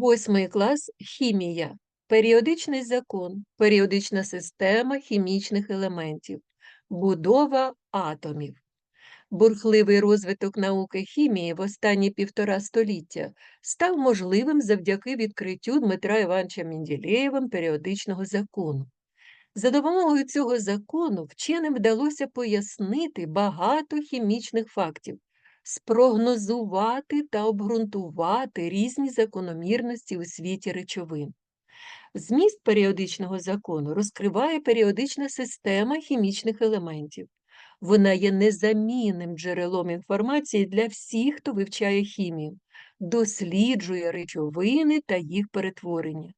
Восьмий клас хімія. Періодичний закон, періодична система хімічних елементів, будова атомів. Бурхливий розвиток науки хімії в останні півтора століття став можливим завдяки відкриттю Дмитра Івановича Менділеєвим періодичного закону. За допомогою цього закону вченим вдалося пояснити багато хімічних фактів, спрогнозувати та обґрунтувати різні закономірності у світі речовин. Зміст періодичного закону розкриває періодична система хімічних елементів. Вона є незамінним джерелом інформації для всіх, хто вивчає хімію, досліджує речовини та їх перетворення.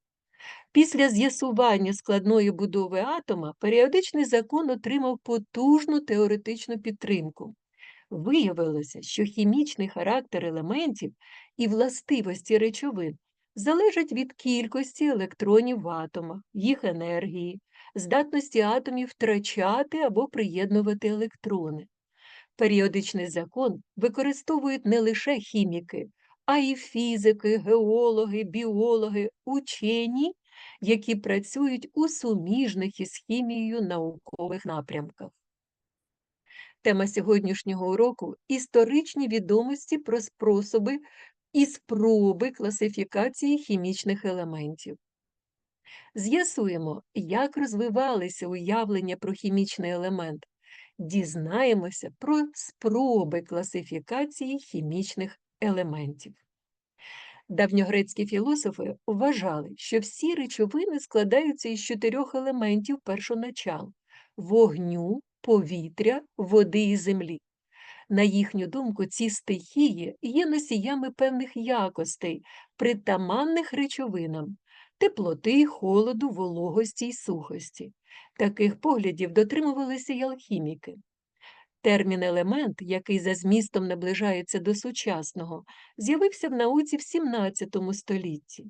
Після з'ясування складної будови атома періодичний закон отримав потужну теоретичну підтримку. Виявилося, що хімічний характер елементів і властивості речовин залежать від кількості електронів в атомах, їх енергії, здатності атомів втрачати або приєднувати електрони. Періодичний закон використовують не лише хіміки, а й фізики, геологи, біологи, учені, які працюють у суміжних із хімією наукових напрямках. Тема сьогоднішнього уроку історичні відомості про способи і спроби класифікації хімічних елементів. З'ясуємо, як розвивалися уявлення про хімічний елемент, дізнаємося про спроби класифікації хімічних елементів. Давньогрецькі філософи вважали, що всі речовини складаються із чотирьох елементів першоначал вогню, повітря, води і землі. На їхню думку, ці стихії є носіями певних якостей, притаманних речовинам теплоти, холоду, вологості й сухості. Таких поглядів дотримувалися й алхіміки. Термін елемент, який за змістом наближається до сучасного, з'явився в науці в XVII столітті.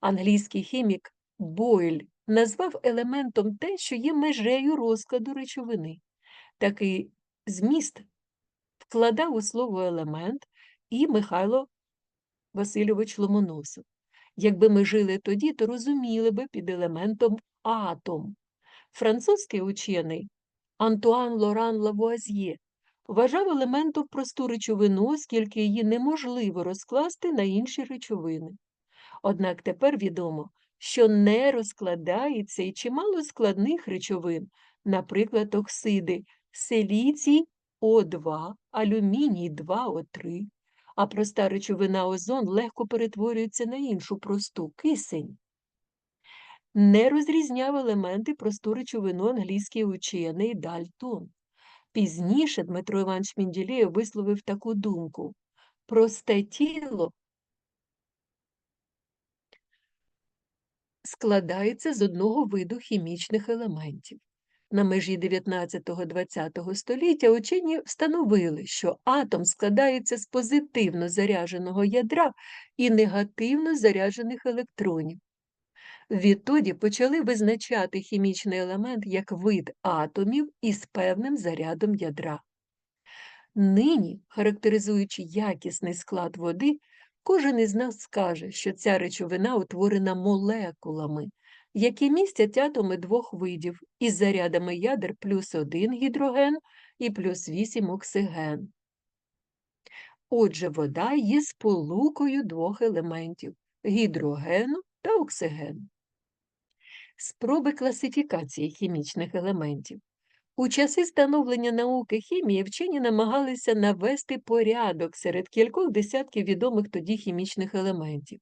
Англійський хімік Бойль назвав елементом те, що є межею розкладу речовини. Такий зміст вкладав у слово елемент і Михайло Васильович Ломоносов. Якби ми жили тоді, то розуміли би під елементом атом. Французький учений Антуан Лоран Лавуазьє вважав елементом просту речовину, оскільки її неможливо розкласти на інші речовини. Однак тепер відомо, що не розкладається і чимало складних речовин, наприклад, оксиди селіцій О2, алюміній 2О3, а проста речовина озон легко перетворюється на іншу просту кисень. Не розрізняв елементи просту речовину англійський учений Дальтон. Пізніше Дмитро Іванович Менділеєв висловив таку думку просте тіло складається з одного виду хімічних елементів. На межі 19-20 століття учені встановили, що атом складається з позитивно зарядженого ядра і негативно заряджених електронів. Відтоді почали визначати хімічний елемент як вид атомів із певним зарядом ядра. Нині, характеризуючи якісний склад води, кожен із нас скаже, що ця речовина утворена молекулами, які містять атоми двох видів із зарядами ядер плюс один гідроген і плюс 8 оксиген. Отже, вода є сполукою двох елементів гідрогену та оксигену. Спроби класифікації хімічних елементів. У часи становлення науки хімії вчені намагалися навести порядок серед кількох десятків відомих тоді хімічних елементів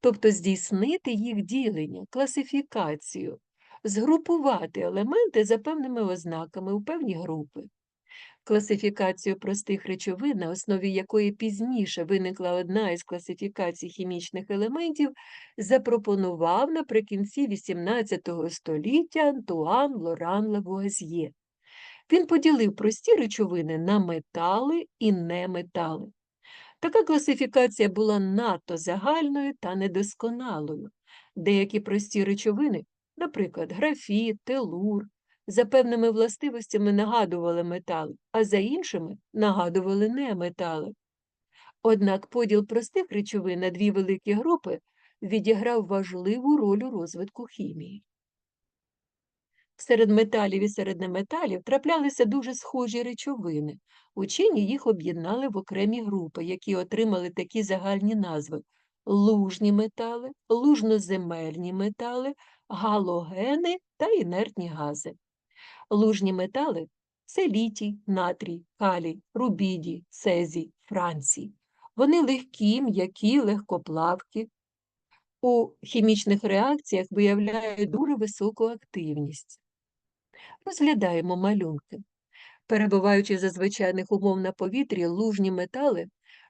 тобто здійснити їх ділення, класифікацію, згрупувати елементи за певними ознаками у певні групи. Класифікацію простих речовин, на основі якої пізніше виникла одна із класифікацій хімічних елементів, запропонував наприкінці XVIII століття Антуан Лоран Лавуазьє. Він поділив прості речовини на метали і неметали. Така класифікація була надто загальною та недосконалою. Деякі прості речовини, наприклад, графіт, телур, за певними властивостями нагадували метал, а за іншими нагадували неметали. Однак поділ простих речовин на дві великі групи відіграв важливу роль у розвитку хімії. Серед металів і серед неметалів траплялися дуже схожі речовини. Учені їх об'єднали в окремі групи, які отримали такі загальні назви лужні метали, лужноземельні метали, галогени та інертні гази. Лужні метали це літій, натрій, калій, рубідій, цезій, францій. Вони легкі, м'які, легкоплавкі. У хімічних реакціях виявляють дуже високу активність. Розглядаємо малюнки. Перебуваючи за звичайних умов на повітрі, лужні метали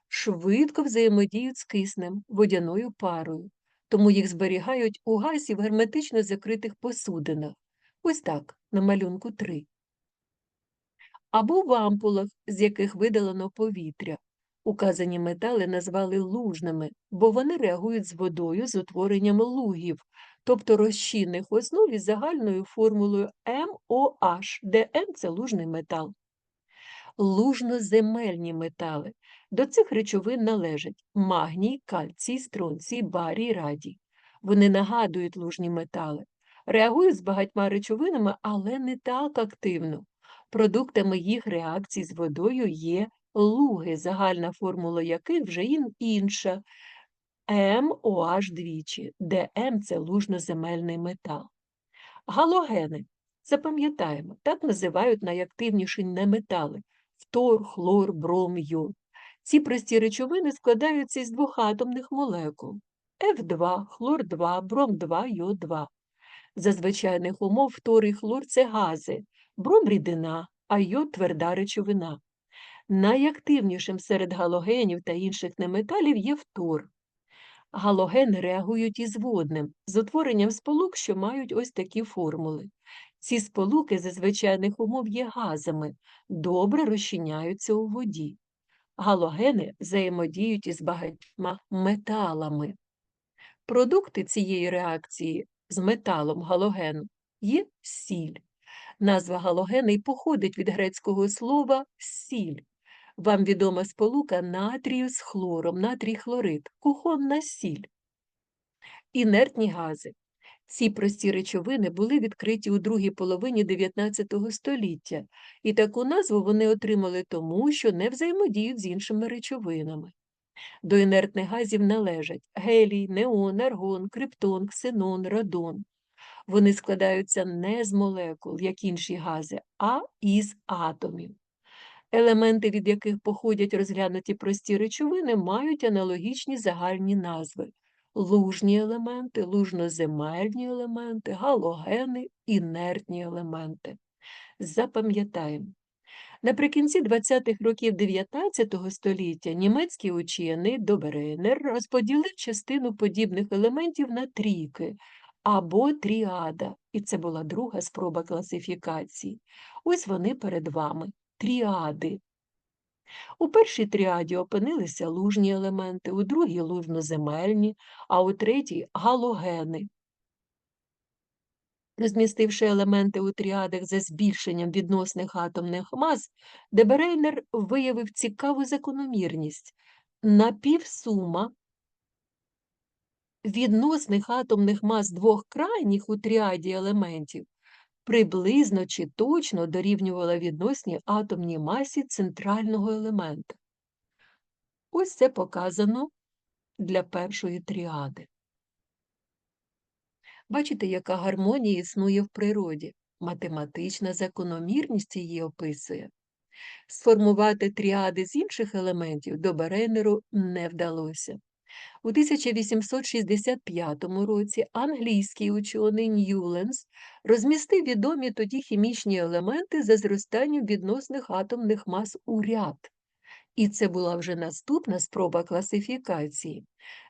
швидко взаємодіють з киснем, водяною парою, тому їх зберігають у газі в герметично закритих посудинах. Ось так, на малюнку 3. Або в ампулах, з яких видалено повітря. Указані метали назвали лужними, бо вони реагують з водою з утворенням лугів, тобто розчинних в основі загальною формулою МОH, де М це лужний метал. Лужноземельні метали. До цих речовин належать магній, кальцій, стронцій, барій, радій. Вони нагадують лужні метали, реагують з багатьма речовинами, але не так активно. Продуктами їх реакцій з водою є луги, загальна формула яких вже інша МОH двічі, де М це лужноземельний метал. Галогени. Запам'ятаємо, так називають найактивніші неметали фтор, хлор, бром, йод. Ці прості речовини складаються із двохатомних молекул F2, хлор 2, бром 2, йод 2. За звичайних умов фтор і хлор це гази, бром рідина, а йод тверда речовина. Найактивнішим серед галогенів та інших неметалів є фтор. Галогени реагують із водним, з утворенням сполук, що мають ось такі формули. Ці сполуки за звичайних умов є газами, добре розчиняються у воді. Галогени взаємодіють із багатьма металами. Продукти цієї реакції з металом галогену є сіль. Назва галогени й походить від грецького слова сіль. Вам відома сполука натрію з хлором, натрій хлорид, кухонна сіль. Інертні гази. Ці прості речовини були відкриті у другій половині 19 століття, і таку назву вони отримали тому, що не взаємодіють з іншими речовинами. До інертних газів належать гелій, неон, аргон, криптон, ксенон, радон. Вони складаються не з молекул, як інші гази, а із атомів. Елементи, від яких походять розглянуті прості речовини, мають аналогічні загальні назви лужні елементи, лужноземельні елементи, галогени, інертні елементи. Запам'ятаємо. Наприкінці 20-х років 19 століття німецький учений Добрейнер розподілив частину подібних елементів на трійки або тріада, і це була друга спроба класифікації. Ось вони перед вами тріади. У першій тріаді опинилися лужні елементи, у другій лужноземельні, а у третій галогени. Розмістивши елементи у тріадах за збільшенням відносних атомних мас, Деберейнер виявив цікаву закономірність. Напівсума відносних атомних мас двох крайніх у тріаді елементів приблизно чи точно дорівнювала відносній атомній масі центрального елемента. Ось це показано для першої тріади. Бачите, яка гармонія існує в природі. Математична закономірність її описує. Сформувати тріади з інших елементів до Берейнеру не вдалося. У 1865 році англійський учений Ньюленс розмістив відомі тоді хімічні елементи за зростанням відносних атомних мас у ряд. І це була вже наступна спроба класифікації.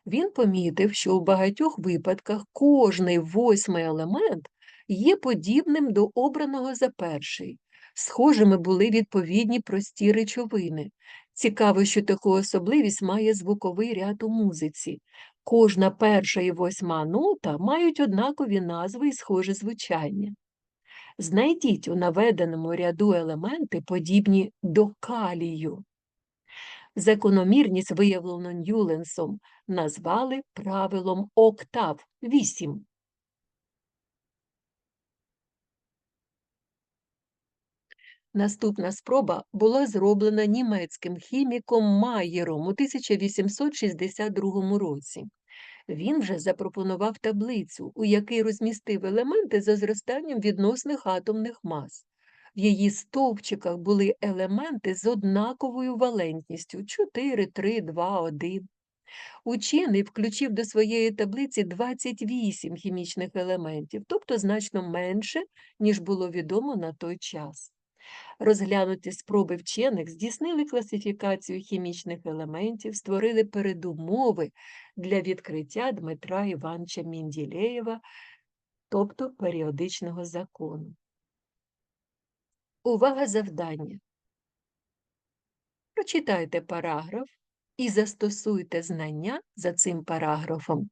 Він помітив, що у багатьох випадках кожний восьмий елемент є подібним до обраного за перший. Схожими були відповідні прості речовини. Цікаво, що таку особливість має звуковий ряд у музиці. Кожна перша і восьма нота мають однакові назви і схоже звучання. Знайдіть у наведеному ряду елементи, подібні до калію. Закономірність, виявлену Ньюленсом, назвали правилом октав 8. Наступна спроба була зроблена німецьким хіміком Майєром у 1862 році. Він вже запропонував таблицю, у якій розмістив елементи за зростанням відносних атомних мас. В її стовпчиках були елементи з однаковою валентністю 4, 3, 2, 1. Учений включив до своєї таблиці 28 хімічних елементів, тобто значно менше, ніж було відомо на той час. Розглянуті спроби вчених здійснили класифікацію хімічних елементів, створили передумови для відкриття Дмитра Івановича Мінділеєва, тобто періодичного закону. Увага завдання. Прочитайте параграф і застосуйте знання за цим параграфом,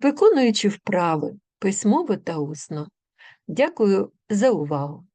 виконуючи вправи письмово та усно. Дякую за увагу!